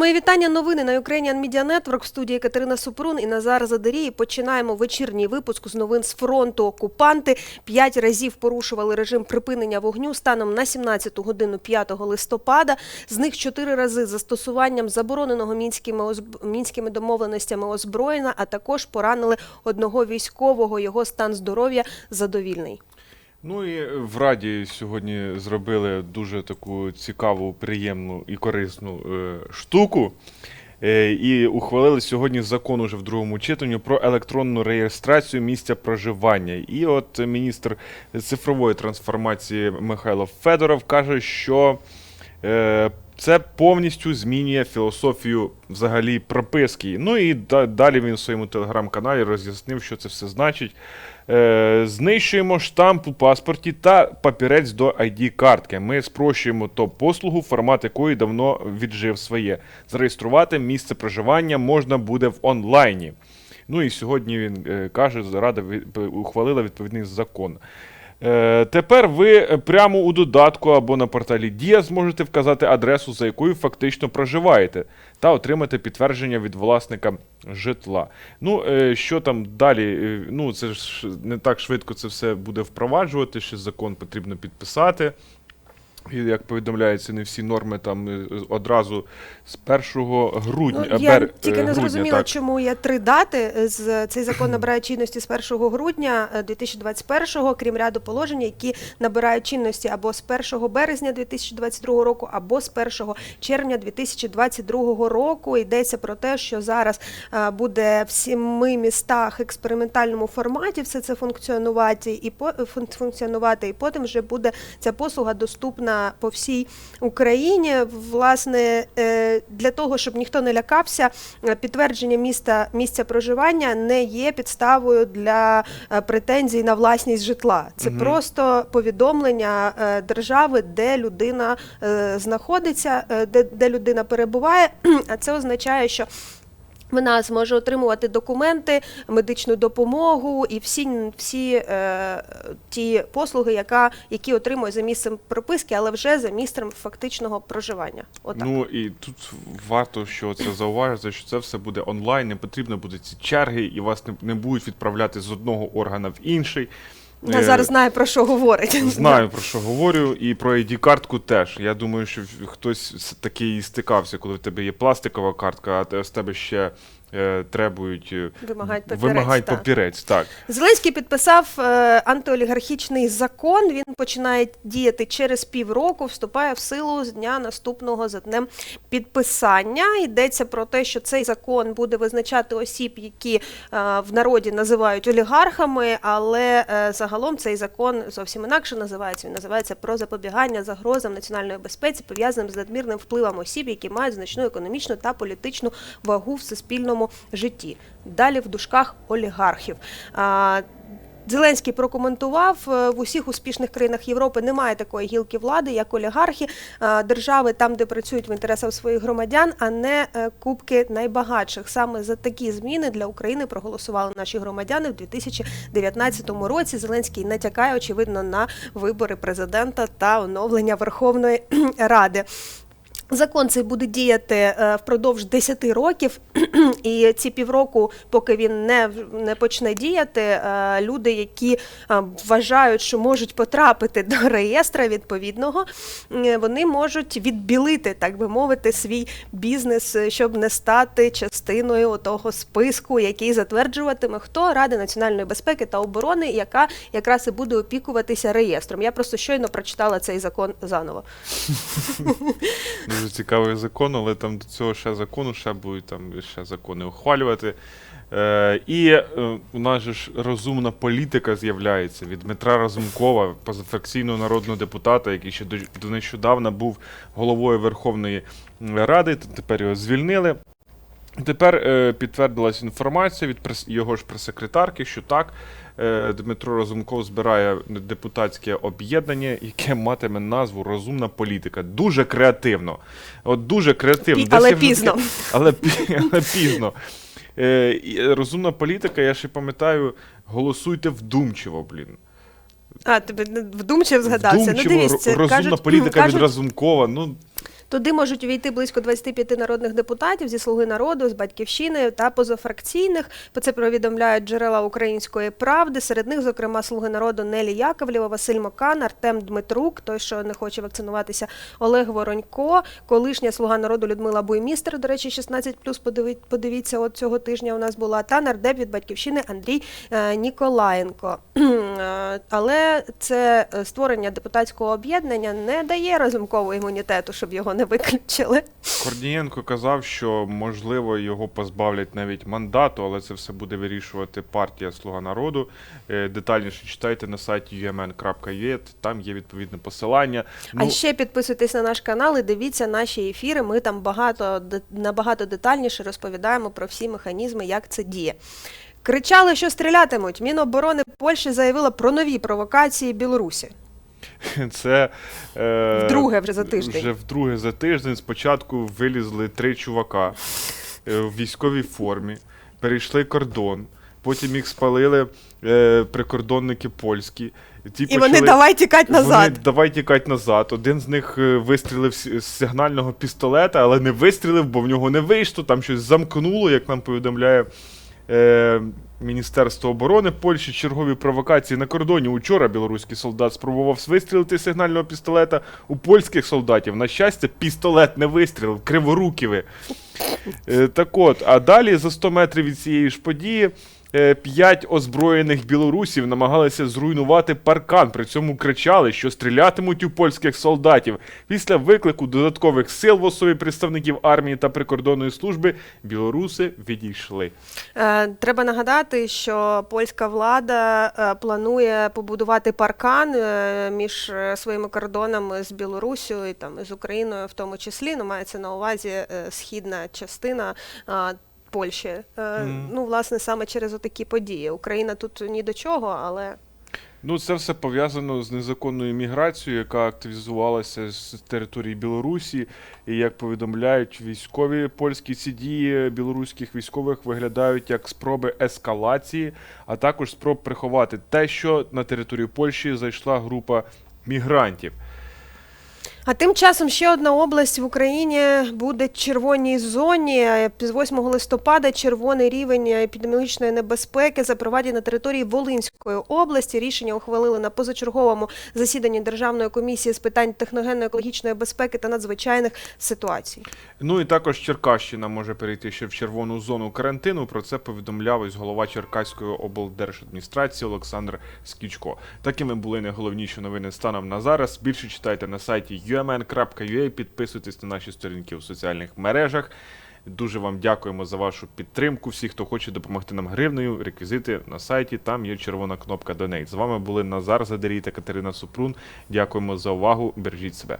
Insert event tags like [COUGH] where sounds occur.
Мої вітання. Новини на Ukrainian Media Network в студії Катерина Супрун і Назар Задерій. Починаємо вечірній випуск з новин з фронту. Окупанти п'ять разів порушували режим припинення вогню станом на 17 годину 5 листопада. З них чотири рази застосуванням забороненого мінськими озб- мінськими домовленостями озброєння, а також поранили одного військового. Його стан здоров'я задовільний. Ну і в Раді сьогодні зробили дуже таку цікаву, приємну і корисну е, штуку. Е, і ухвалили сьогодні закон уже в другому читанні про електронну реєстрацію місця проживання. І от міністр цифрової трансформації Михайло Федоров каже, що е, це повністю змінює філософію взагалі прописки. Ну і да- далі він в своєму телеграм-каналі роз'яснив, що це все значить. Е, знищуємо штамп у паспорті та папірець до ID-картки. Ми спрощуємо топ-послугу, формат якої давно віджив своє. Зареєструвати місце проживання можна буде в онлайні. Ну і сьогодні він е, каже, Рада від- ухвалила відповідний закон. Е, тепер ви прямо у додатку або на порталі Дія зможете вказати адресу, за якою фактично проживаєте, та отримати підтвердження від власника житла. Ну, е, що там далі? Е, Ну, це ж не так швидко це все буде впроваджувати, ще закон потрібно підписати. І, як повідомляється, не всі норми там е, одразу з 1 грудня. Ну, е, я бер- е, тільки не грудня, зрозуміла, так. чому є три дати. З цей закон набирає чинності з 1 грудня е, 2021, крім ряду положень, які набирають чинності або з 1 березня 2022 року, або з 1 червня 2022 року. Йдеться про те, що зараз е, буде в сіми містах експериментальному форматі все це функціонувати і по функціонувати, і потім вже буде ця послуга доступна по всій Україні. Власне, е, для того, щоб ніхто не лякався, е, підтвердження міста місця проживання не є підставою для е, претензій на власність житла. Це Мгм. просто повідомлення держави, де людина знаходиться, де, де людина перебуває. [CLEARS THROAT] А це означає, що вона зможе отримувати документи, медичну допомогу і всі, всі е, ті послуги, яка, які отримує за місцем прописки, але вже за місцем фактичного проживання. Отак. Ну і тут варто що це зауважити, що це все буде онлайн, не потрібно буде ці черги, і вас не, не будуть відправляти з одного органа в інший. Назар зараз знає про що говорить. Знаю про що говорю, і про ID-картку теж. Я думаю, що хтось такий стикався, коли в тебе є пластикова картка, а з тебе ще е, требують е, Вимагають папірець, вимагають так. папірець. Так. Зеленський підписав е, антиолігархічний закон. Він починає діяти через півроку, вступає в силу з дня наступного за днем підписання. Йдеться про те, що цей закон буде визначати осіб, які е, в народі називають олігархами, але е, загалом цей закон зовсім інакше називається. Він називається про запобігання загрозам національної безпеці, пов'язаним з надмірним впливом осіб, які мають значну економічну та політичну вагу в суспільному житті. Далі в дужках олігархів. Зеленський прокоментував е, в усіх успішних країнах Європи немає такої гілки влади, як олігархи, держави там, де працюють в інтересах своїх громадян, а не е, кубки найбагатших. Саме за такі зміни для України проголосували наші громадяни в 2019 році. Зеленський натякає очевидно на вибори президента та оновлення Верховної [CLEARS THROAT] Ради. Закон цей буде діяти е, впродовж 10 років, [CLEARS THROAT] і ці півроку, поки він не, не почне діяти, е, люди, які е, вважають, що можуть потрапити до реєстра відповідного, вони можуть відбілити, так би мовити, свій бізнес, щоб не стати частиною того списку, який затверджуватиме хто Ради національної безпеки та оборони, яка якраз і буде опікуватися реєстром. Я просто щойно прочитала цей закон заново. [LAUGHS] [LAUGHS] Дуже цікавий закон, але там до цього ще закону, ще будуть там ще закони ухвалювати. Е, і е, у нас же ж розумна політика з'являється від Дмитра Разумкова, позафракційного народного депутата, який ще до, до нещодавна був головою Верховної Ради. Тепер його звільнили. Тепер е, підтвердилась інформація від прес, його ж прес-секретарки, що так, е, Дмитро Разумков збирає депутатське об'єднання, яке матиме назву Розумна політика. Дуже креативно. От дуже креативно. Пі- але я вже [LAUGHS] Але, пі- але пізно. Е, розумна політика, я ще пам'ятаю, голосуйте вдумчиво, блін. А, тобі не- згадався. Вдумчиво, ну, дивіться, розумна кажуть, політика кажуть, від Разумкова. Ну, Туди можуть увійти близько 25 народних депутатів зі слуги народу, з батьківщини та позафракційних. Про це повідомляють джерела української правди. Серед них, зокрема, слуги народу Нелі Яковлєва, Василь Мокан, Артем Дмитрук, той, що не хоче вакцинуватися, Олег Воронько, колишня слуга народу Людмила Буймістер. До речі, 16 подивіться, от цього тижня у нас була та нардеп від батьківщини Андрій е, Ніколаєнко. [CLEARS THROAT] Е, Але це е, створення депутатського об'єднання не дає разумкового імунітету, щоб його не виключили. Корнієнко казав, що можливо його позбавлять навіть мандату, але це все буде вирішувати партія Слуга народу. Е, Детальніше читайте на сайті umn.ua, там є відповідне посилання. Ну, А ще підписуйтесь на наш канал і дивіться наші ефіри. Ми там багато набагато детальніше розповідаємо про всі механізми, як це діє. Кричали, що стрілятимуть. Міноборони Польщі заявила про нові провокації Білорусі. [LAUGHS] Це е, Вдруге вже за тиждень. Вже вдруге за тиждень. Спочатку вилізли три чувака е, в військовій формі, перейшли кордон, потім їх спалили е, прикордонники польські. Ті І вони давай тікати назад. Вони давай тікать назад. Один з них е, вистрілив з сигнального пістолета, але не вистрілив, бо в нього не вийшло. Там щось замкнуло, як нам повідомляє е, Міністерство оборони Польщі. Чергові провокації на кордоні. Учора білоруський солдат спробував вистрілити з сигнального пістолета у польських солдатів. На щастя, пістолет не вистрілив, криворуківи. Е, так от, а далі за 100 метрів від цієї ж події. Е, П'ять озброєних білорусів намагалися зруйнувати паркан. При цьому кричали, що стрілятимуть у польських солдатів. Після виклику додаткових сил в особі представників армії та прикордонної служби білоруси відійшли. Е, Треба нагадати, що польська влада е, планує побудувати паркан між своїми кордонами з Білоруссю і там з Україною, в тому числі. Ну, мається на увазі східна частина. Польщі, Е, Мгм. ну власне саме через отакі події. Україна тут ні до чого, але Ну, це все пов'язано з незаконною міграцією, яка активізувалася з території Білорусі. І як повідомляють військові польські ці дії білоруських військових виглядають як спроби ескалації, а також спроб приховати те, що на територію Польщі зайшла група мігрантів. А тим часом ще одна область в Україні буде червоній зоні. З 8 листопада червоний рівень епідеміологічної небезпеки запровадять на території Волинської області. Рішення ухвалили на позачерговому засіданні Державної комісії з питань техногенно-екологічної безпеки та надзвичайних ситуацій. Ну і також Черкащина може перейти ще в червону зону карантину. Про це повідомляв ось голова Черкаської облдержадміністрації Олександр Скічко. Такими були найголовніші новини станом на зараз. Більше читайте на сайті umn.ua, підписуйтесь на наші сторінки у соціальних мережах. Дуже вам дякуємо за вашу підтримку. Всі, хто хоче допомогти нам гривнею, реквізити на сайті. Там є червона кнопка Donate. З вами були Назар Задарій та Катерина Супрун. Дякуємо за увагу. Бережіть себе.